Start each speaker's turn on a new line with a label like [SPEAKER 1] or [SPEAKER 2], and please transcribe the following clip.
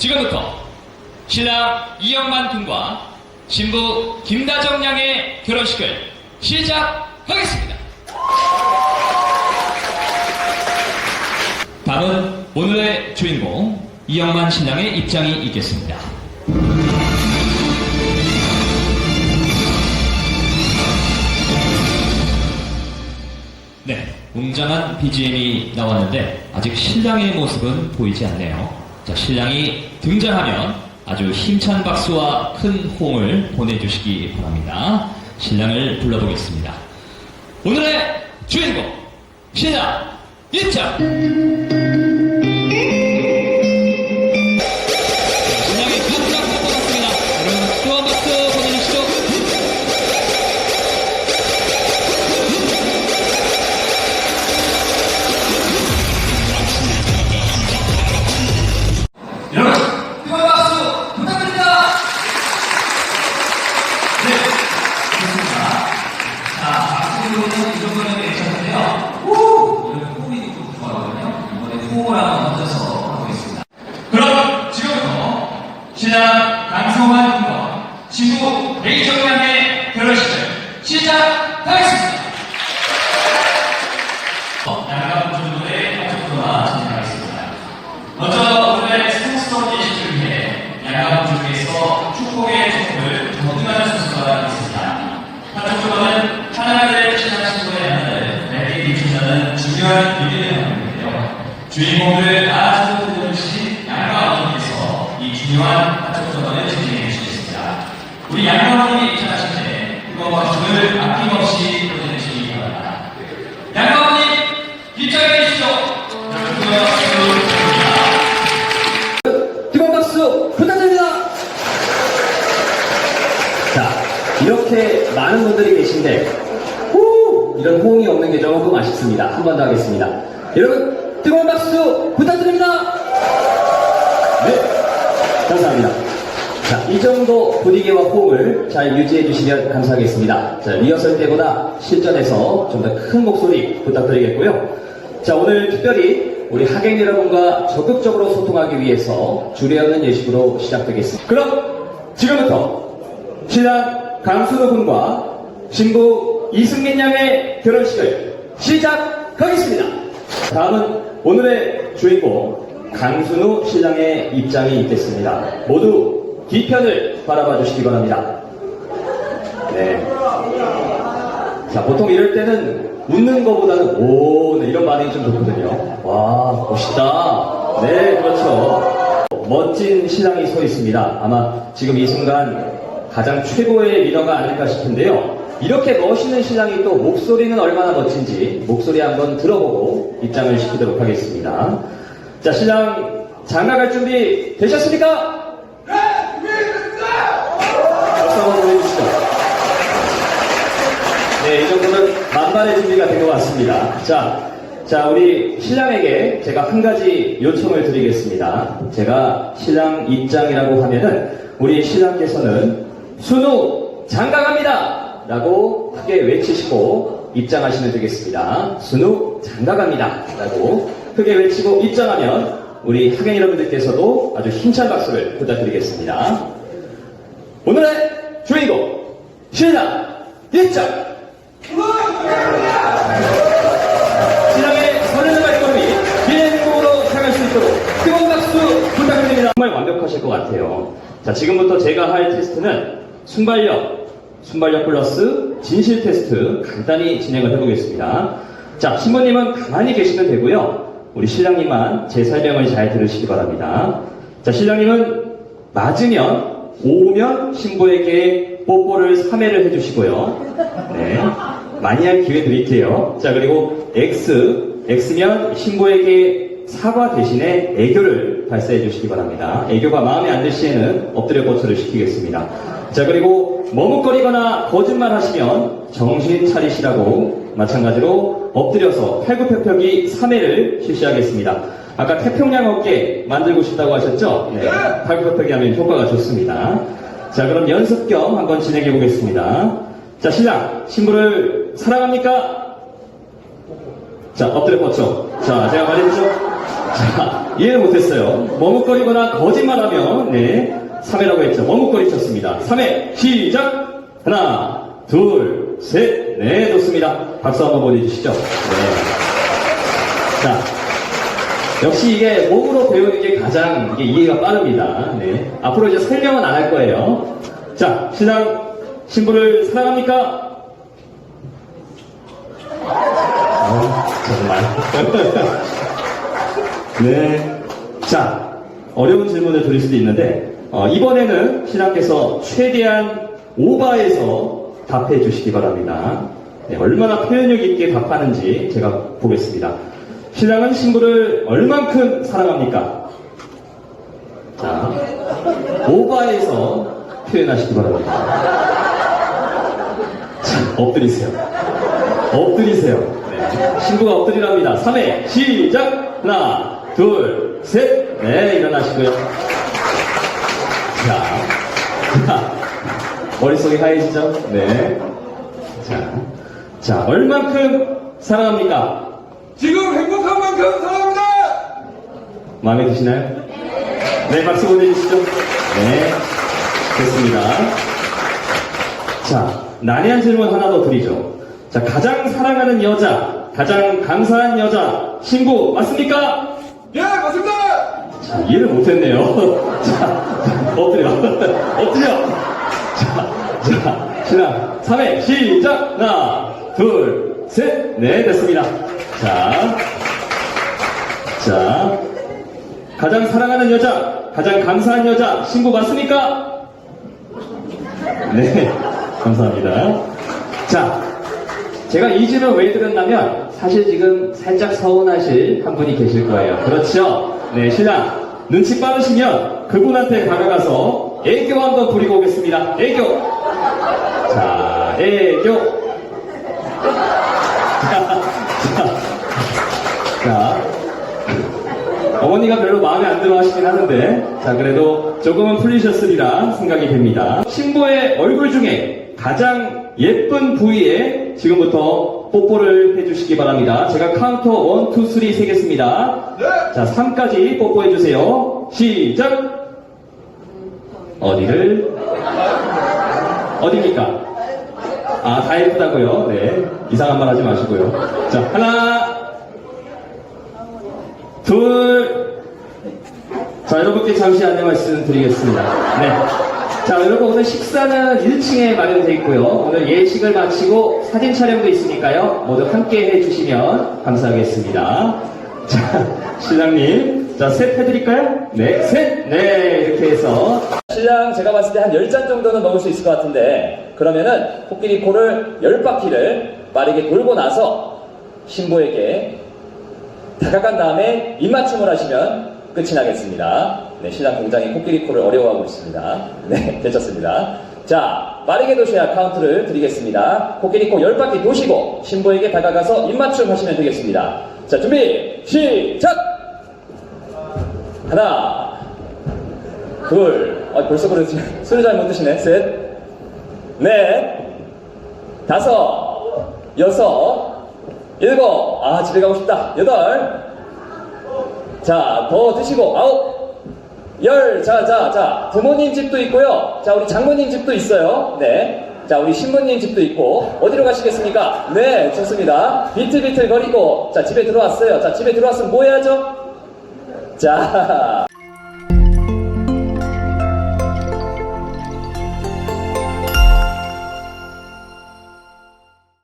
[SPEAKER 1] 지금부터 신랑 이영만 군과 신부 김다정 양의 결혼식을 시작하겠습니다. 다음은 오늘의 주인공 이영만 신랑의 입장이 있겠습니다. 네, 웅장한 BGM이 나왔는데 아직 신랑의 모습은 보이지 않네요. 자, 신랑이 등장하면 아주 힘찬 박수와 큰 호응을 보내주시기 바랍니다. 신랑을 불러보겠습니다. 오늘의 주인공 신랑 입장. 의미를 갖고 있는데요. 주인공을 아주 드리시 양가 어머니께서 이 중요한 전원을 진행해 주시겠습니다. 우리 양가 어머니 입장하실 때 그거 박수를 아낌없이 보내주시기 바랍니다. 양가 어머니 입장해 주시죠.
[SPEAKER 2] 뜨거운 박수 부탁드립니다. 자, 이렇게 많은 분들이 계신데, 후! 이런 호응 이 없는 게 조금 아쉽습니다. 한 번 더 하겠습니다. 여러분, 뜨거운 박수 부탁드립니다. 네, 감사합니다. 자, 이 정도 분위기와 호응을 잘 유지해 주시면 감사하겠습니다. 자, 리허설 때보다 실전에서 좀 더 큰 목소리 부탁드리겠고요. 자, 오늘 특별히 우리 하객 여러분과 적극적으로 소통하기 위해서 주례 없는 예식으로 시작되겠습니다. 그럼 지금부터 신랑 강순호 군과 신부 이승민 양의 결혼식을 시작하겠습니다. 다음은 오늘의 주인공 강순우 신랑의 입장이 있겠습니다. 모두 뒤편을 바라봐 주시기 바랍니다. 네. 자, 보통 이럴 때는 웃는 것보다는 오, 네, 이런 반응이 좀 좋거든요. 와, 멋있다. 네, 그렇죠. 멋진 신랑이 서 있습니다. 아마 지금 이 순간 가장 최고의 리더가 아닐까 싶은데요. 이렇게 멋있는 신랑이 또 목소리는 얼마나 멋진지 목소리 한번 들어보고 입장을 시키도록 하겠습니다. 자, 신랑 장가갈 준비 되셨습니까? 네, 준비됐습니다! 네, 이 정도면 만반의 준비가 된 것 같습니다. 자, 자, 우리 신랑에게 제가 한 가지 요청을 드리겠습니다. 제가 신랑 입장이라고 하면은 우리 신랑께서는 순우 장가갑니다! 라고 크게 외치시고 입장하시면 되겠습니다. 순우 장가갑니다! 라고 크게 외치고 입장하면 우리 학연 여러분들께서도 아주 힘찬 박수를 부탁드리겠습니다. 오늘의 주인공 신랑 입장 신랑의 서른을 발걸음이 미래 행복으로 향할 수 있도록 뜨거운 박수 부탁드립니다 정말 완벽하실 것 같아요 자 지금부터 제가 할 테스트는 순발력 순발력 플러스 진실 테스트 간단히 진행을 해보겠습니다 자 신부님은 가만히 계시면 되고요 우리 신랑님만 제 설명을 잘 들으시기 바랍니다 자 신랑님은 맞으면 오면 신부에게 뽀뽀를 3회를 해주시고요. 네. 많이 할 기회 드릴게요. 자, 그리고 X, X면 신부에게 사과 대신에 애교를 발사해 주시기 바랍니다. 애교가 마음에 안 들 시에는 엎드려 고쳐를 시키겠습니다. 자, 그리고 머뭇거리거나 거짓말 하시면 정신 차리시라고 마찬가지로 엎드려서 팔굽혀펴기 3회를 실시하겠습니다. 아까 태평양 어깨 만들고 싶다고 하셨죠? 네. 팔굽혀펴기 하면 효과가 좋습니다. 자, 그럼 연습 겸 한번 진행해 보겠습니다. 자, 신랑, 신부를 사랑합니까? 자, 엎드려 뻗쳐. 자, 제가 말했죠? 자, 이해를 못했어요. 머뭇거리거나 거짓말하면, 네, 3회라고 했죠. 머뭇거리셨습니다. 3회, 시작! 하나, 둘, 셋, 네, 좋습니다. 박수 한번 보내주시죠. 네. 자, 역시 이게 몸으로 배우는 게 가장 이게 이해가 빠릅니다. 네. 앞으로 이제 설명은 안 할 거예요. 자, 신랑, 신부를 사랑합니까? 아, 정말. 네. 자, 어려운 질문을 드릴 수도 있는데, 어, 이번에는 신랑께서 최대한 오바해서 답해 주시기 바랍니다. 네, 얼마나 표현력 있게 답하는지 제가 보겠습니다. 신랑은 신부를 얼만큼 사랑합니까? 자, 오바해서 표현하시기 바랍니다. 자, 엎드리세요. 엎드리세요. 네. 신부가 엎드리랍니다. 3회 시작! 하나, 둘, 셋. 네, 일어나시고요. 자, 자, 머릿속이 하얘지죠? 네. 자, 자, 얼만큼 사랑합니까?
[SPEAKER 3] 지금 행복한 만큼 사랑합니다!
[SPEAKER 2] 마음에 드시나요? 네, 박수 보내주시죠. 네, 됐습니다. 자, 난해한 질문 하나 더 드리죠. 자, 가장 사랑하는 여자, 가장 감사한 여자, 신부, 맞습니까?
[SPEAKER 3] 예, 맞습니다!
[SPEAKER 2] 자, 이해를 못했네요. 자, 엎드려. 엎드려. 자, 자, 신랑, 3회, 시작! 하나, 둘, 셋. 네, 됐습니다. 자, 자, 가장 사랑하는 여자, 가장 감사한 여자, 신부 맞습니까? 네, 감사합니다. 자, 제가 이 질문 왜 드렸냐면, 사실 지금 살짝 서운하실 한 분이 계실 거예요. 그렇죠? 네, 신랑. 눈치 빠르시면 그분한테 다가가서 애교 한번 부리고 오겠습니다. 애교. 자, 애교. 자, 자, 어머니가 별로 마음에 안 들어 하시긴 하는데, 자, 그래도 조금은 풀리셨으리라 생각이 됩니다. 신부의 얼굴 중에 가장 예쁜 부위에 지금부터 뽀뽀를 해주시기 바랍니다. 제가 카운터 1, 2, 3 세겠습니다.
[SPEAKER 3] 네!
[SPEAKER 2] 자, 3까지 뽀뽀해주세요. 시작! 어디를? 어디입니까? 아, 다 예쁘다고요? 네. 이상한 말 하지 마시고요. 자, 하나, 둘. 자, 여러분께 잠시 안내 말씀 드리겠습니다. 네. 자, 여러분 오늘 식사는 1층에 마련되어 있고요. 오늘 예식을 마치고 사진 촬영도 있으니까요. 모두 함께 해주시면 감사하겠습니다. 자, 신랑님. 자, 셋 해드릴까요? 네, 셋! 네, 이렇게 해서. 신랑 제가 봤을 때 한 10잔 정도는 먹을 수 있을 것 같은데, 그러면은 코끼리 코를 10바퀴를 빠르게 돌고 나서 신부에게 다가간 다음에 입맞춤을 하시면 끝이 나겠습니다. 네, 신랑 굉장히 코끼리 코를 어려워하고 있습니다. 네, 되셨습니다. 자, 빠르게 도셔야 카운트를 드리겠습니다. 코끼리 코 10바퀴 도시고 신부에게 다가가서 입맞춤 하시면 되겠습니다. 자, 준비, 시작! 하나, 둘, 아, 벌써 그러지. 소리 잘 못 드시네. 셋, 넷, 다섯, 여섯, 일곱, 아, 집에 가고 싶다. 여덟, 자, 더 드시고, 아홉, 열, 자, 자, 자, 부모님 집도 있고요. 자, 우리 장모님 집도 있어요. 네. 자, 우리 신부님 집도 있고, 어디로 가시겠습니까? 네, 좋습니다. 비틀비틀 거리고, 자, 집에 들어왔어요. 자, 집에 들어왔으면 뭐 해야죠? 자,